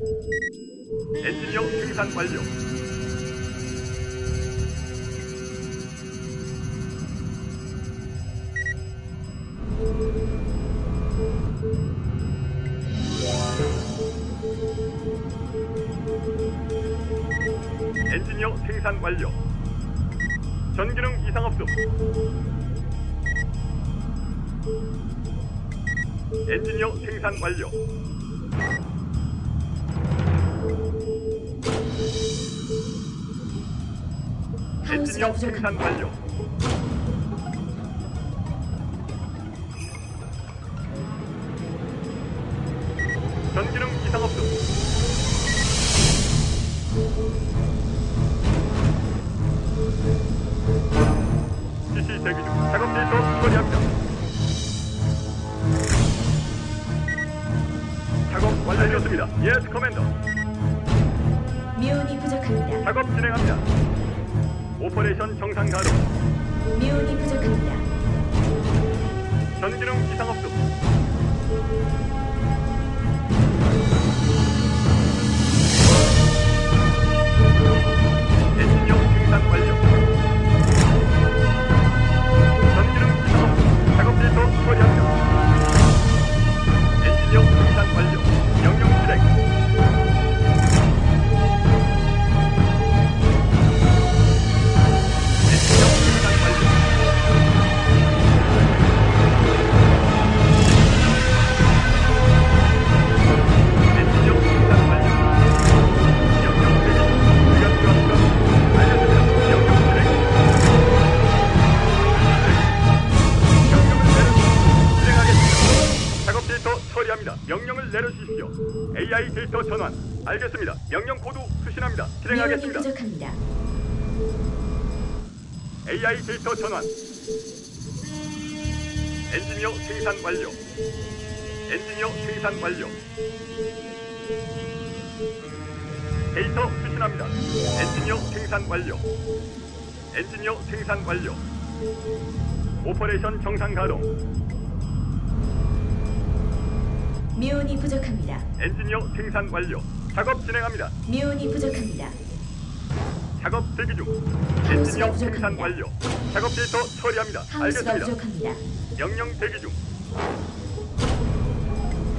엔지니어 생산 완료. 엔지니어 생산 완료. 전기능 이상 없음. 엔지니어 생산 완료. 생산 부족합니다. 완료. 오퍼레이션 정상 가동. 미온이 부족합니다. 전기능. 엔지니어 생산 완료. 전기능 이상 없음. 작업 데이터 처리합니다. AI 데이터 전환. 엔지니어 생산 완료. 엔지니어 생산 완료. 데이터 수신합니다. 엔지니어 생산 완료. 엔지니어 생산 완료. 오퍼레이션 정상 가동. 미온이 부족합니다. 엔지니어 생산 완료. 작업 진행합니다. 미온이 부족합니다. 작업 대기 중. 엔지니어 생산 완료. 작업 데이터 처리합니다. 하우스가 알겠습니다. 부족합니다. 명령 대기 중.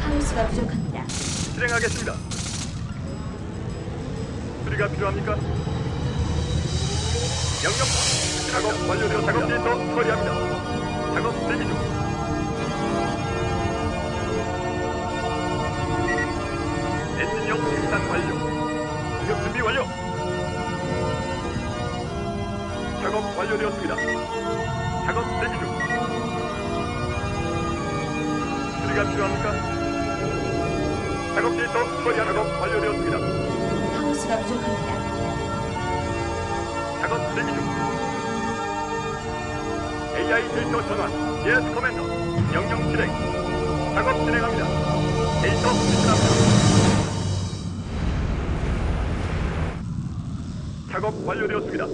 하우스가 부족합니다. 실행하겠습니다. 수리가 필요합니까? 명령 작업 완료되어 작업 데이터 처리합니다. 작업 대기 중. 엔지니어 생산 완료. 공격 준비 완료. 작업 완료되었습니다. 작업 대기 중. 수리가 필요합니까? 작업 데이터 처리 작업 완료되었습니다. 하우스가 부족합니다. 작업 대기 중. AI 데이터 전환. 예스 커맨더. 명령 실행. 작업 진행합니다. 데이터 수신합니다. 작업 완료되었습니다.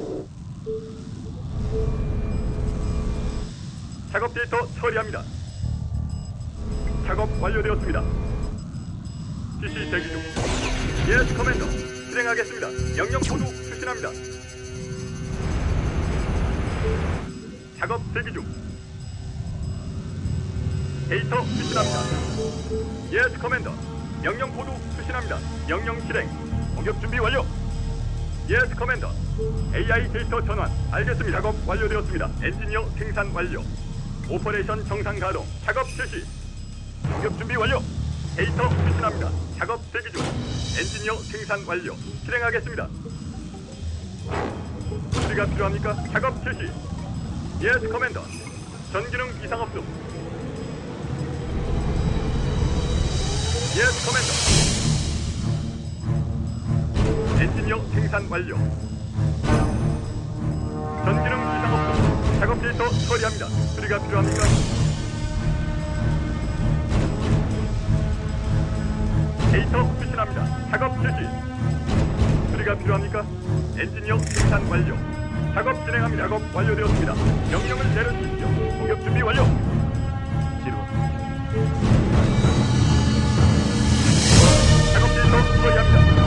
작업 데이터 처리합니다. 작업 완료되었습니다. 지시 대기 중. 예스 커맨더. 실행하겠습니다. 명령 코드 수신합니다. 작업 대기 중. 데이터 수신합니다. 예스 커맨더. 명령 코드 수신합니다. 명령 실행. 공격 준비 완료. 예스 커맨더. AI 데이터 전환. 알겠습니다. 작업 완료되었습니다. 엔지니어 생산 완료. 오퍼레이션 정상 가동. 작업 실시. 공격 준비 완료. 데이터 수신합니다. 작업 대기 중. 엔지니어 생산 완료. 실행하겠습니다. 수리가 필요합니까? 작업 실시. 예스 커맨더. 전기능 이상 없음. 예스 커맨더. 엔지니어 생산 완료. 전기능 이상 없음. 처리합니다. 수리가 필요합니까? 데이터 수신합니다. 작업 실시. 수리가 필요합니까? 엔지니어 생산 완료. 작업 진행합니다. 작업 완료되었습니다. 명령을 내려주십시오. 공격 준비 완료. 지루. 작업 데이터 처리 미온이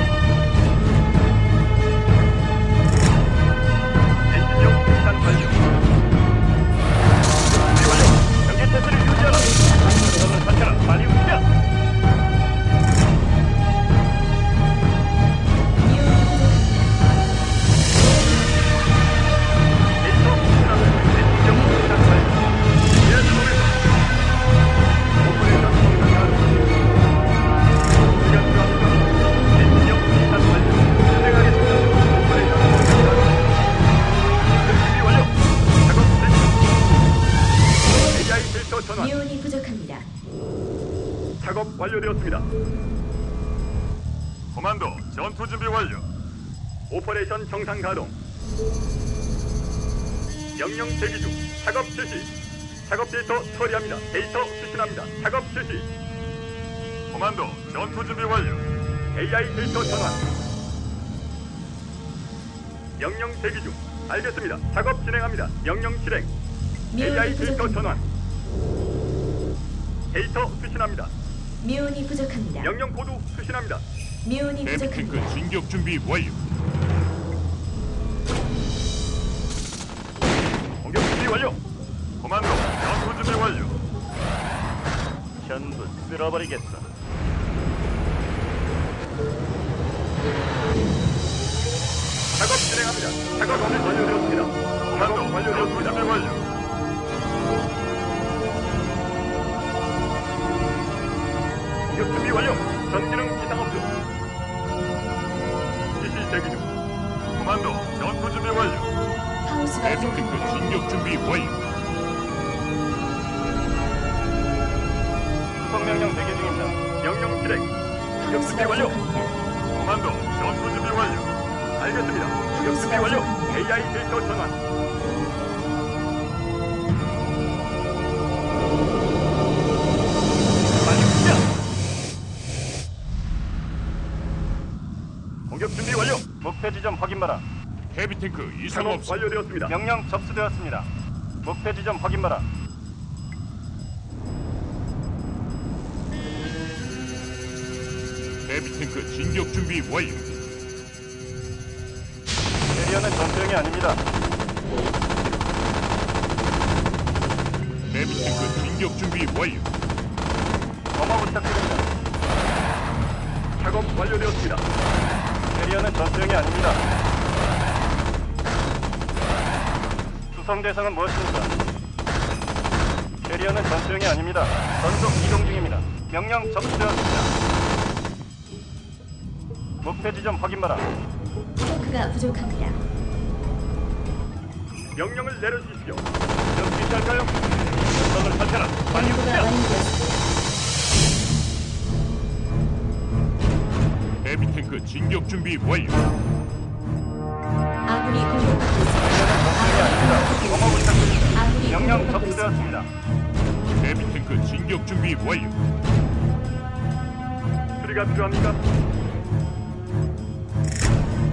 오퍼레이션 정상 가동. 명령 대기 중. 작업 실시. 작업 데이터 처리합니다. 데이터 수신합니다. 작업 실시. 코만도 전투 준비 완료. AI 데이터 전환. 명령 대기 중. 알겠습니다. 작업 진행합니다. 명령 실행. AI 데이터. 전환. 데이터 수신합니다. 미온이 부족합니다. 명령 코드 수신합니다. 미온이 부족합니다. 진격 준비 완료. 쓸어버리겠어. 작업 진행합니다. 작업 완료되었습니다. 코만도 완료되었습니다. 준비 완료. 공격 준비 완료. 전기능 이상 없음. 지시 대기 중. 코만도 전투 준비 완료. 하우스가. 진격 준비 완료. 명령 대기 중입니다. 명령 실행. 공격 준비 완료. 코만도 전투 준비 완료. 알겠습니다. 공격 준비 완료. AI 데이터 전환. 빨리 움직여. 공격 준비 완료. 목표 지점 확인 바라. 데뷔탱크 이상 작업 없음. 완료되었습니다. 명령 접수되었습니다. 목표 지점 확인 바라. 탱크 진격 준비 완료. 캐리어는 전투형이 아닙니다. 데뷔탱크 진격 준비 완료. 검화 부탁드립니다. 작업 완료되었습니다. 캐리어는 전투형이 아닙니다. 수송 대상은 무엇입니까? 캐리어는 전투형이 아닙니다. 전속 이동 중입니다. 명령 접수되었습니다. 목표 지 점 확인 바라. 테크가 부족합니다. 명령을 내려주십시오. 어떻게 할까요? 전선을 탈퇴라. 빨리 연구가 움직여. 완료되었습니다. 데뷔탱크 진격 준비 완료. 아군이 공격받고 있습니다. 검화 부탁드립니다. 아군이 명령 공격받고 있습니다. 접수되었습니다. 데뷔탱크 진격 준비 완료. 수리가 필요합니까?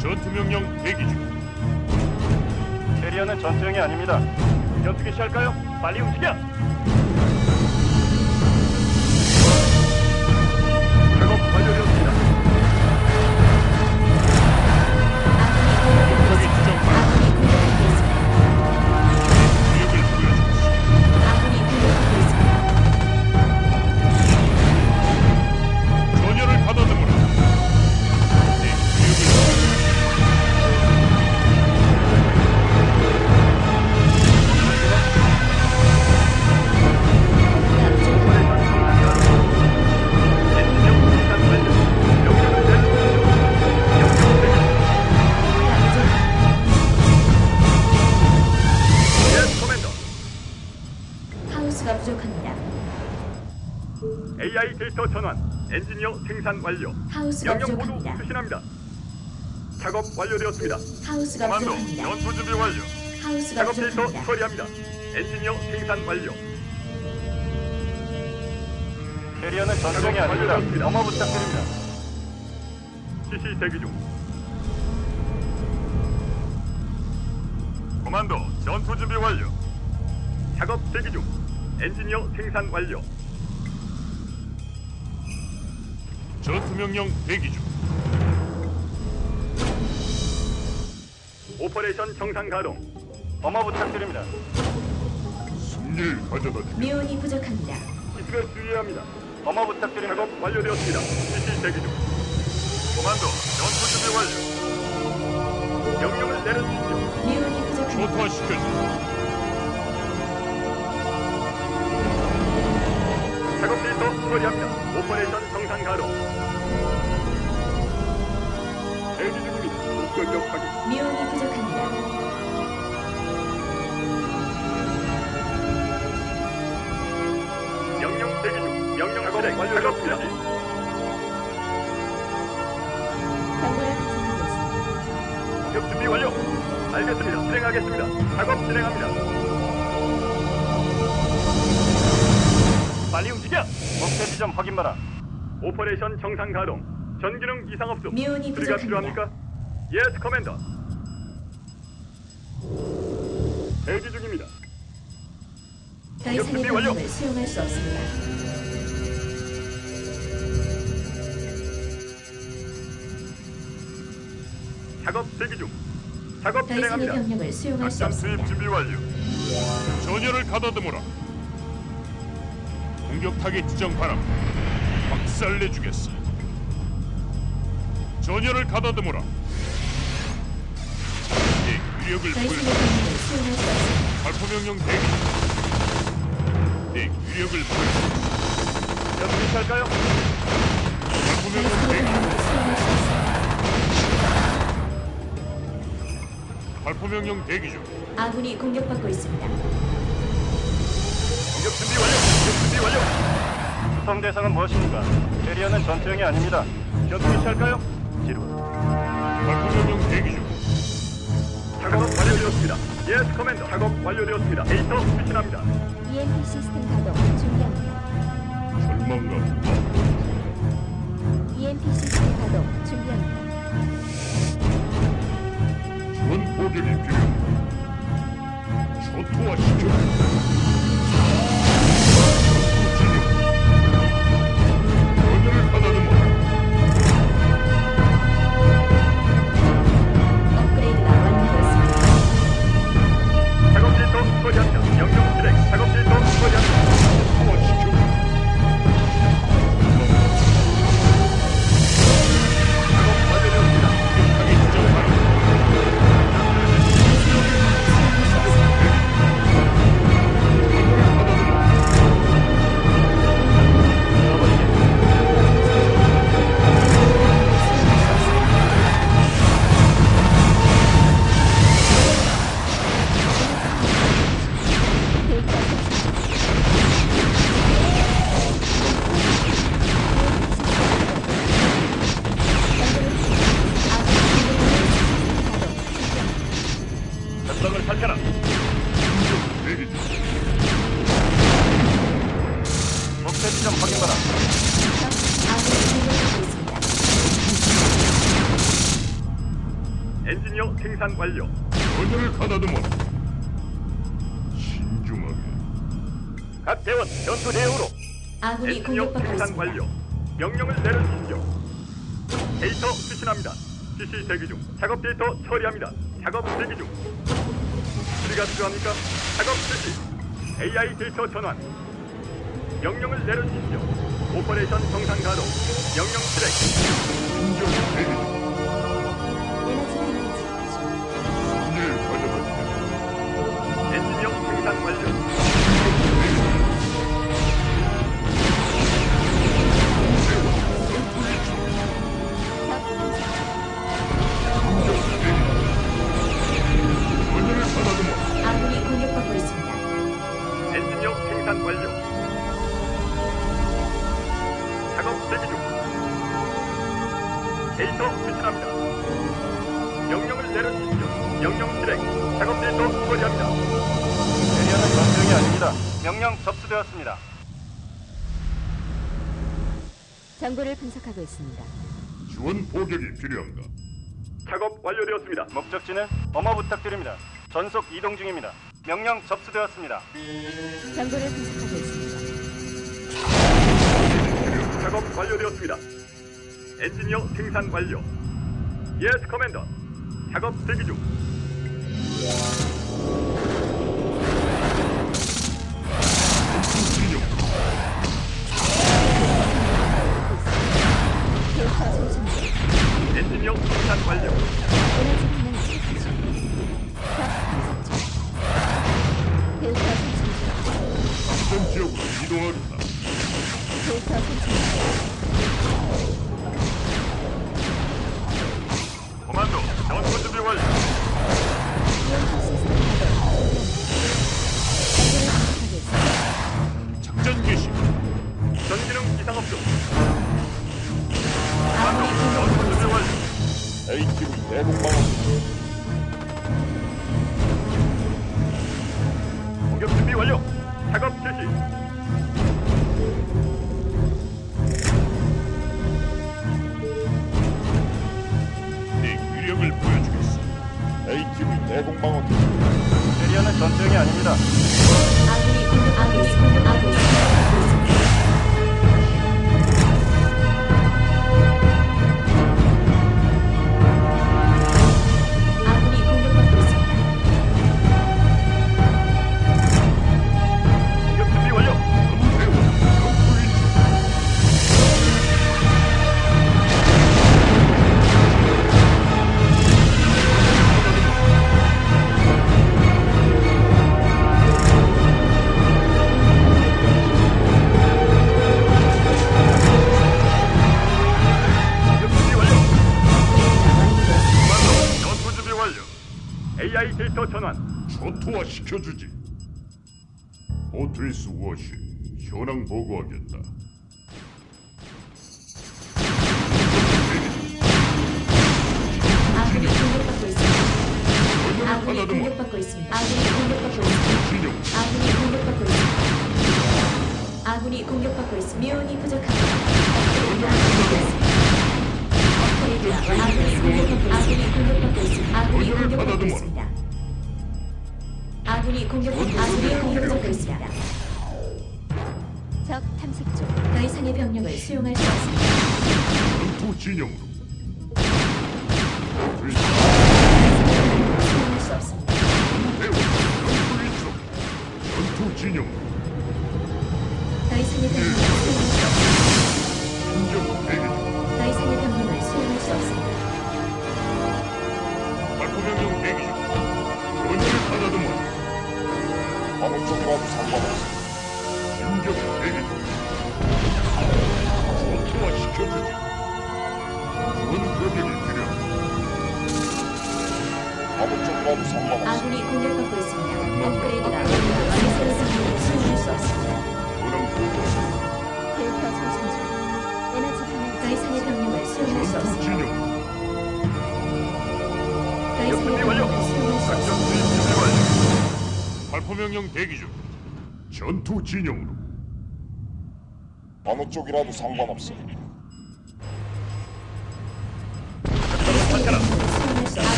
전투 명령 대기 중. 캐리어는 전투형이 아닙니다. 전투기 시할까요? 빨리 움직여! AI 데이터 전환. 엔지니어 생산 완료. 하우스가 명령 모두 부족합니다. 수신합니다. 작업 완료되었습니다. 하우스가 부족합니다. 전투 준비 완료. 하우스가 작업 데이터 부족합니다. 처리합니다. 엔지니어 생산 완료. 캐리어는 전투형이 아닙니다. 넘어 부탁드립니다. CC 대기 중. 코만도 전투 준비 완료. 작업 대기 중. 엔지니어 생산 완료. 전투 명령 대기 중. 오퍼레이션 정상 가동. 어머 부탁드립니다. 승리를 가져다 주. 미온이 부족합니다. 기습에 주의해야 합니다. 어머 부탁드립니다. 작업 완료되었습니다. CC 대기 중. 코만도 전투 준비 완료. 명령을 내려주십시오. 미온이 부족합니다. 초토화시켜줘. 작업 데이터 처리합니다. 오퍼레이션 정상 가동. 대기 중입니다. 목격력 확인. 미온이 부족합니다. 명령 실행 완료되었습니다. 정보를 분석하겠습니다. 공격 준비 완료. 알겠습니다. 실행하겠습니다. 작업 진행합니다. 빨리 움직여. 목표 지점 확인 바라. 오퍼레이션 정상 가동. 전기능 이상 없음. 미온이 수리가 부족합니다. 필요합니까? 예스 커맨더. 대기 중입니다. 더 이상의 준비 완료. 병력을 수용할 수 없습니다. 작업 대기 중. 작업 더 이상의 진행합니다. 병력을 수용할 수 작전 없습니다. 투입 준비 완료. 전열을 가다듬어라. 공격 타겟 지정 바람. 박살내 주겠어. 전열을 가다듬어라. 내수 없습니다. 발포 명령 대기. 내 위력을 보여. 연습 할까요? 발포 더 명령 대기. 발포 명령 대기 중. 아군이 공격받고 있습니다. 완료. 수송 대상은 무엇입니까? 캐리어는 전투형이 아닙니다. 전투 시할까요? 지루. 발포 명령 대기 중. 작업 완료되었습니다. 예스 커맨더. 작업 완료되었습니다. 데이터 수신합니다. EMP 시스템 가동 준비합니다. 절망감. EMP 시스템 가동 준비합니다. 엔지니어 생산 완료. 전열을 가다듬어. 신중하게. 각 대원 전투 대응으로. 아군이 엔지니어 공격받고 생산 있습니다. 완료. 명령을 내려주십시오. 데이터 수신합니다. CC 대기 중. 작업 데이터 처리합니다. 작업 대기 중. 수리가 필요합니까? 작업 실시. AI 데이터 전환. 명령을 내려주십시오. 오퍼레이션 정상 가동. 명령 실행. 신중 대기 접수되었습니다. 정보를 분석하고 있습니다. 지원 포격이 필요합니다. 작업 완료되었습니다. 목적지는 어머 부탁드립니다. 전속 이동 중입니다. 명령 접수되었습니다. 정보를 분석하고 있습니다. 작업 완료되었습니다. 엔지니어 생산 완료. 예스 커맨더. 작업 대기 중. 엔진용 생산 완료. 분석 중. 관리하고, 초토화 시켜주지. 오트리스 워시 현황 보고하겠다. 아군이 공격받고 있습니다. 아군이 공격받고 있습니다. 아군이 공격받고 있습니다. 진영 아군이 공격받고 있습니다. 아군이 공격받고 있습니다. 미온이 부족합니다. 아군이 공격받고 아군이 공격받고 있습니다. 적 탐색 중. 더 이상의 병력을 수용할 수 없습니다. 전투 진영으로. 오트리스 수용할 수 없습니다. 대원 전투 이쪽. 전투 진영으로. 더 이상의 병력을 수용할 수 없습니다. 진정 대기 중. 더 이상의 병력을 수용할 수 없습니다. 쪽이라도 상관없어 대기 중. 초토화 시켜주지. 원 거격이 필요. 어느 쪽이라도 상관없어 아군이 공격받고 있습니다. 업그레이드가 완료되었습니다. 생명을 수용할 수 없습니다. 현황 보고. 데이터 송신 중. 에너지 반응. 더 이상의 병력을 수용할 수 없습니다. 완료. 작전 준비 완료. 발포 명령 대기 중. 전투 진영으로. 어느 쪽이라도 상관없어